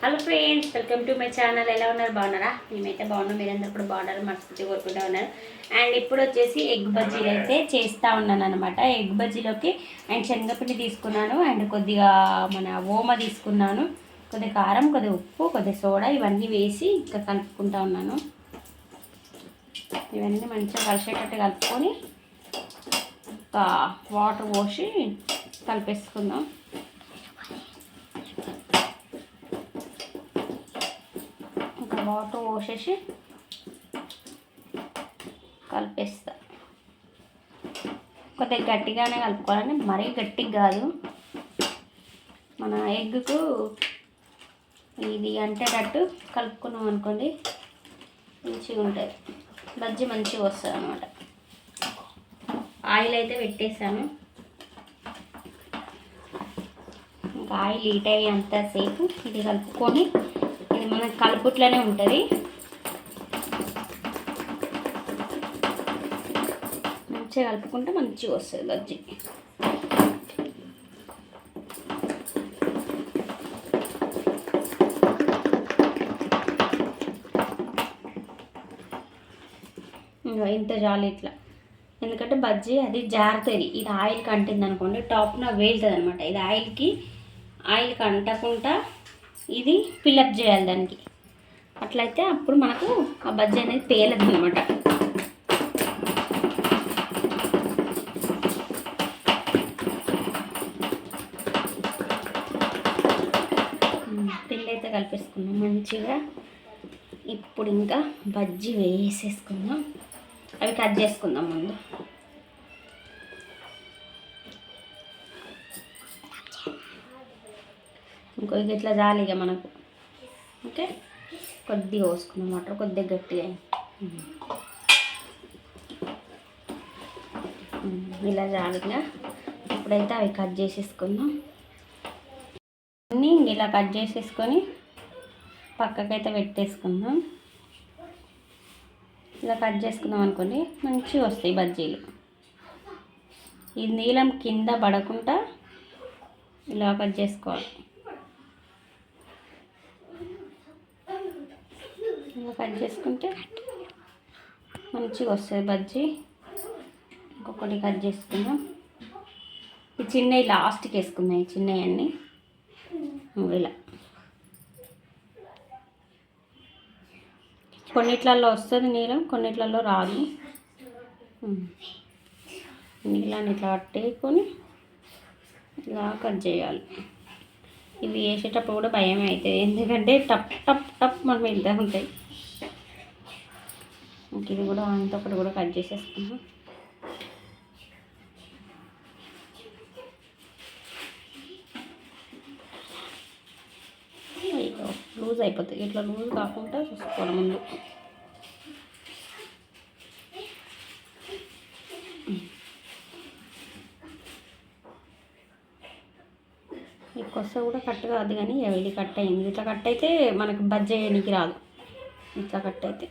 Hello friends welcome to my channel ఎలా ఉన్నారు? బాగున్నారా? మేమైతే బాగున్నాం. మీరందరూ కూడా బాగున్నారు మనస్ఫూర్తి కోరుకుంటా ఉన్నారు. అండ్ ఇప్పుడు వచ్చేసి ఎగ్ బజ్జీలు అయితే చేస్తూ ఉన్నాను అనమాట ఎగ్ బజ్జీలోకి అండ్ శనగపిండి తీసుకున్నాను. అండ్ కొద్దిగా మన ఓమ తీసుకున్నాను. కొద్దిగా కారం కొద్దిగా ఉప్పు కొద్దిగా సోడా ఇవన్నీ వేసి ఇంకా కలుపుకుంటా ఉన్నాను. ఇవన్నీ మంచిగా కలిసేటట్టు కలుపుకొని ఒక వాటర్ పోసి కలిపేసుకుందాం ఇంకా వాటర్ పోసేసి కలిపేస్తా. కొద్దిగా గట్టిగానే కలుపుకోవాలని మరీ గట్టిగా కాదు. మన ఎగ్కు ఇది అంటేటట్టు కలుపుకున్నాం అనుకోండి మంచిగా ఉంటుంది బజ్జి మంచిగా వస్తుంది అనమాట ఆయిల్ అయితే పెట్టేసాను ఇంకా ఆయిల్ హీట్ అయ్యేంతసేపు ఇది కలుపుకొని ఇది మనకి కలుపుట్లోనే ఉంటుంది. మంచిగా కలుపుకుంటే మంచిగా వస్తుంది బజ్జీ. ఇంకా ఇంత జాలి ఇట్లా. ఎందుకంటే బజ్జీ అది జారుతుంది. ఇది ఆయిల్ కంటుంది అనుకోండి టాప్న వేలుతుంది అనమాట ఇది ఆయిల్కి ఆయిల్కి అంటకుండా ఇది ఫిల్అప్ చేయాలి దానికి. అట్లయితే అప్పుడు మనకు ఆ బజ్జీ అనేది పేలదు అనమాట కలిపేసుకున్నాం మంచిగా. ఇప్పుడు ఇంకా బజ్జీ వేసేసుకుందాం. అవి కట్ చేసుకుందాం ముందు. ఇంకో ఇట్లా జాలి ఇక మనకు. ఓకే? కొద్దిగా పోసుకుందాం. వాటర్ కొద్దిగా గట్టిగా ఇలా జాలిగా ఇప్పుడైతే అవి కట్ చేసేసుకుందాం. అన్నీ ఇలా కట్ చేసేసుకొని పక్కకైతే పెట్టేసుకుందాం. ఇలా కట్ చేసుకుందాం అనుకోండి మంచిగా వస్తాయి బజ్జీలు. ఈ నీలం కింద పడకుండా ఇలా కట్ చేసుకోవాలి. ఇలా కట్ చేసుకుంటే మంచిగా వస్తుంది బజ్జీ. ఇంకొకటి కట్ చేసుకుందాం. ఈ చిన్నవి లాస్ట్కి వేసుకుందాం ఈ చిన్నవి అన్నీ. ఇలా. కొన్నిట్లలో వస్తుంది నీళ్ళం కొన్నిట్లలో రాదు. నీళ్ళని ఇట్లా పట్టేసుకొని ఇలా కట్ చేయాలి. ఇవి వేసేటప్పుడు కూడా భయం అవుతుంది. ఎందుకంటే టప్ టప్ టప్ మనం వెళ్తూ ఉంటాయి. ఇంక ఇది కూడా అంత ఒకటి కూడా కట్ చేసేసుకున్నాం అయ్యో లూజ్ అయిపోతుంది ఇట్లా లూజ్ కాకుండా చూసుకోవాలి ముందు. ఈ కూడా కట్ కాదు కానీ ఇది కట్ అయింది. ఇట్లా కట్ అయితే మనకి బజ్జ వేయడానికి రాదు. ఇట్లా కట్ అయితే.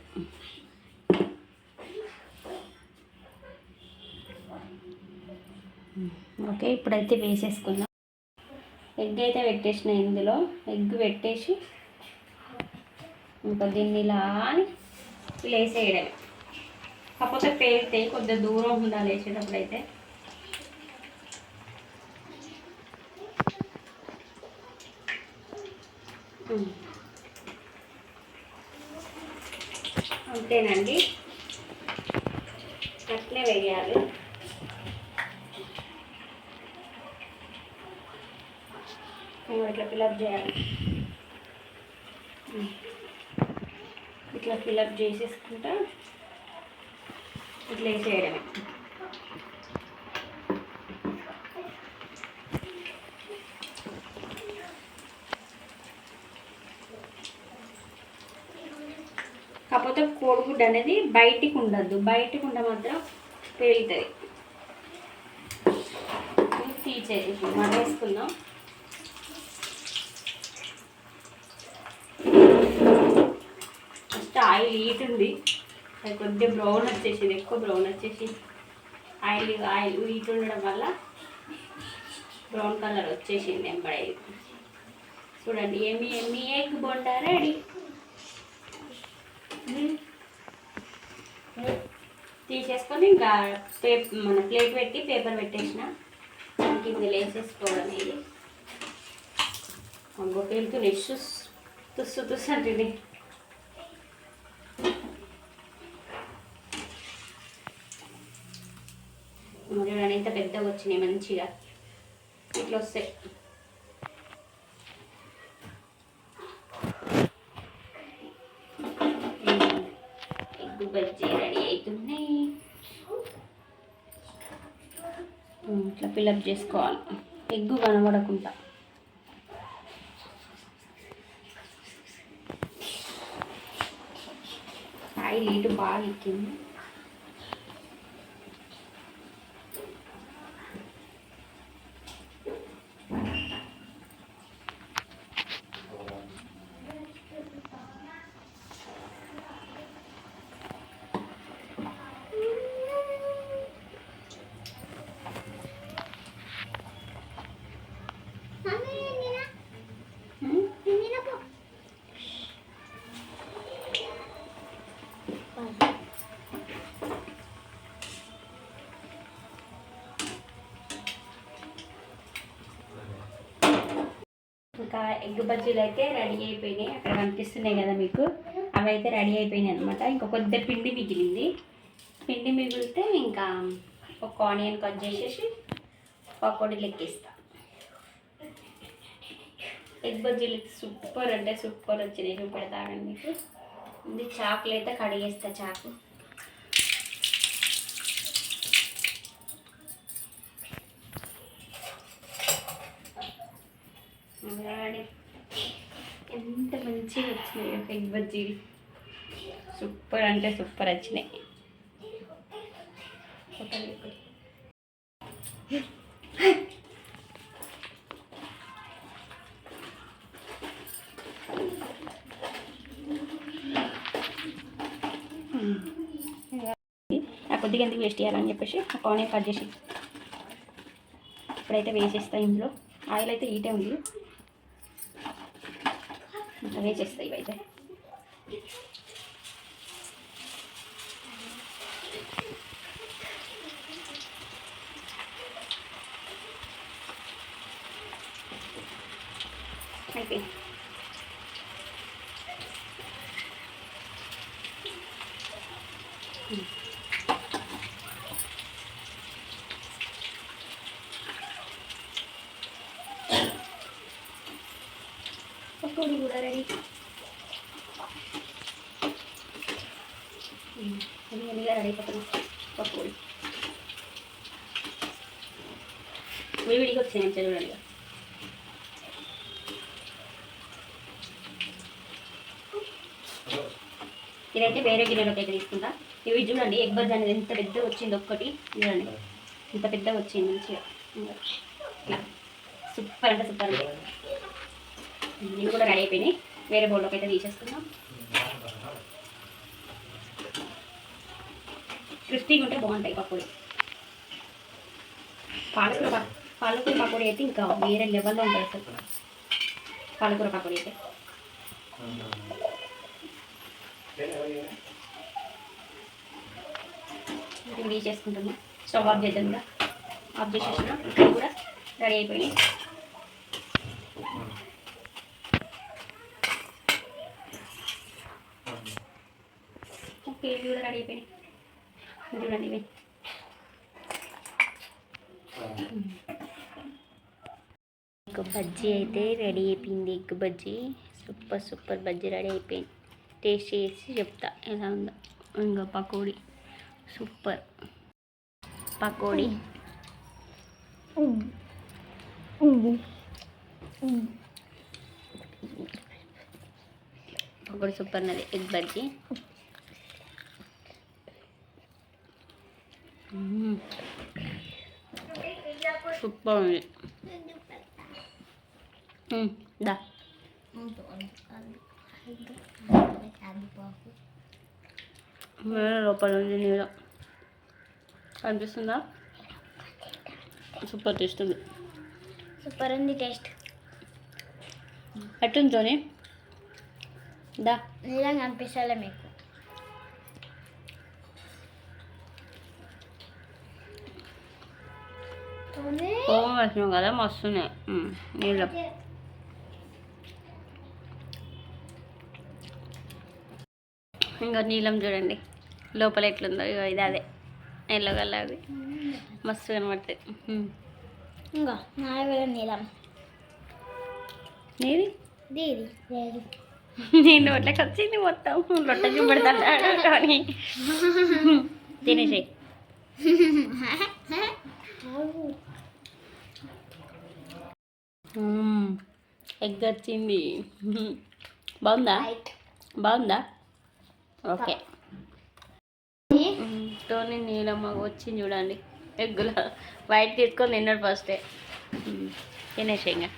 ఓకే ఇప్పుడైతే వేసేసుకుందాం. ఎగ్ అయితే పెట్టేసిన ఇందులో. ఎగ్ పెట్టేసి ఇంకా దీన్ని ఇలా అని ఇలా వేసేయడమే కాకపోతే పేరితే కొద్దిగా దూరం ఉండాలి వేసేటప్పుడు అయితే? అంతేనండి. అట్లే వేయాలి. ఇట్లా ఫిలప్ చేయాలి. ఇట్లా ఫిలప్ చేసేసుకుంటా ఇట్లా వేసేయడమే కాకపోతే కోడిగుడ్డు అనేది బయటికి ఉండద్దు. బయటికి ఉండ మాత్రం పేలుతుంది. తీసేది మనం వేసుకుందాం. ఆయిల్ హీట్ ఉంది అది కొద్దిగా బ్రౌన్ వచ్చేసింది ఎక్కువ బ్రౌన్ వచ్చేసి ఆయిల్ ఆయిల్ హీట్ ఉండడం వల్ల బ్రౌన్ కలర్ వచ్చేసింది ఎంబడే చూడండి ఎమ్మి ఎమ్మి ఎగ్ బొండా రెడీ? తీసేసుకొని ఇంకా పేప్ మన ప్లేట్ పెట్టి పేపర్ పెట్టేసిన. కింద వేసేసుకోవడం ఇది. అంగో వెళ్తున్నాయి షుస్ తుస్సు తుస్సు అంటుంది చూడండి ఎంత పెద్దగా వచ్చినాయి మంచిగా. ఇట్లా వస్తాయి. ఎగ్ బజ్జీ రెడీ అవుతున్నాయి ఇట్లా ఫిల్అప్ చేసుకోవాలి. ఎగ్గు కనబడకుండా. ఆయిల్ ఇటు బాగా ఎక్కింది. ఇంకా ఎగ్ బజ్జీలు అయితే రెడీ అయిపోయినాయి. అక్కడ కనిపిస్తున్నాయి కదా మీకు. అవి అయితే రెడీ అయిపోయినాయి అనమాట ఇంకా కొద్ది పిండి మిగిలింది. పిండి మిగిలితే ఇంకా ఒక ఆనియన్ కట్ చేసేసి పకోడీ లెక్కిస్తా. ఎగ్ బజ్జీలు సూపర్ అంటే సూపర్ వచ్చినాయి. చూపెడతానండి మీకు. ఇది చాకులు అయితే కడిగేస్తా చాకు అలాగే ఎంత మంచిగా వచ్చినాయి ఎగ్ బజ్జీలు సూపర్ అంటే సూపర్ వచ్చినాయి. ఆ కొద్దిగా ఎందుకు వేస్ట్ చేయాలని చెప్పేసి ఆ ఆనియన్ కట్ చేసి ఇప్పుడైతే వేసేస్తా ఇందులో. ఆయిల్ అయితే ఈటే ఉంది. ఇంకా వేసేస్తాయి ఇవైతే పకోడీ కూడా రెడీ. మెల్లిగా రెడీ అయిపోతుంది పకోడీ విడివిడిగా వచ్చాయి చూడండి ఇదైతే వేరే గిన్నెలోకి అయితే తీసుకుంటా. ఇవి చూడండి ఎగ్ బజ్ అనేది ఎంత పెద్ద వచ్చింది ఒక్కటి. చూడండి ఇంత పెద్ద వచ్చింది మంచిగా. సూపర్ అంటే సూపర్. అంటే ఇవి కూడా రెడీ అయిపోయినాయి. వేరే బౌల్లోకి అయితే తీసేసుకుందాం. క్రిస్పీగా ఉంటే బాగుంటాయి పకోడీ. పాలకూర పాలకూర పకోడీ అయితే ఇంకా వేరే లెవెల్లో ఉంటుంది అసలు. పాలకూర పకోడీ అయితే. ఇది తీసేసుకుంటున్నాం. స్టవ్ ఆఫ్ చేద్దాం ఆఫ్ చేసేసిన. ఇక్కడ కూడా రెడీ అయిపోయినాయి ఓకే ఇవి కూడా రెడీ అయిపోయినాయి. చూడండి ఇవి. ఎగ్ బజ్జీ అయితే రెడీ అయిపోయింది. Egg bajji. Super super bajji ready అయిపోయింది. టేస్ట్ చేసి చెప్తా ఎలా ఉందో. ఇంకా పకోడీ. సూపర్. పకోడీ. పకోడీ సూపర్ నది ఎగ్ బజ్జీ. సూపర్ ఉంది దా వేరే లోపల ఉంది నీళ్ళు కనిపిస్తుందా సూపర్ టేస్ట్ ఉంది సూపర్ ఉంది టేస్ట్ ఎట్టుంది సోని దా నీలం కనిపిస్తలే మీకు వచ్చినావు కదా మస్తున్నాయి నీళ్ళు ఇంకా నీలం చూడండి లోపల ఎట్లుందో ఇగో ఇది అదే ఎల్లో కలర్ అది మస్తు కనబడుతుంది. ఇంకా నా దగ్గర నీలం నీది నేను నోట్లోకి వచ్చింది మొత్తం లొట్ట చూపెడతాడు కానీ తినేసాయి ఎగ్ వచ్చింది. బాగుందా? బాగుందా? ఓకే. టోనీ నీలమ్మ వచ్చింది చూడండి. ఎగ్గుల. వైట్ తీసుకొని తిన్నాడు ఫస్టే తినేసాయి ఇంకా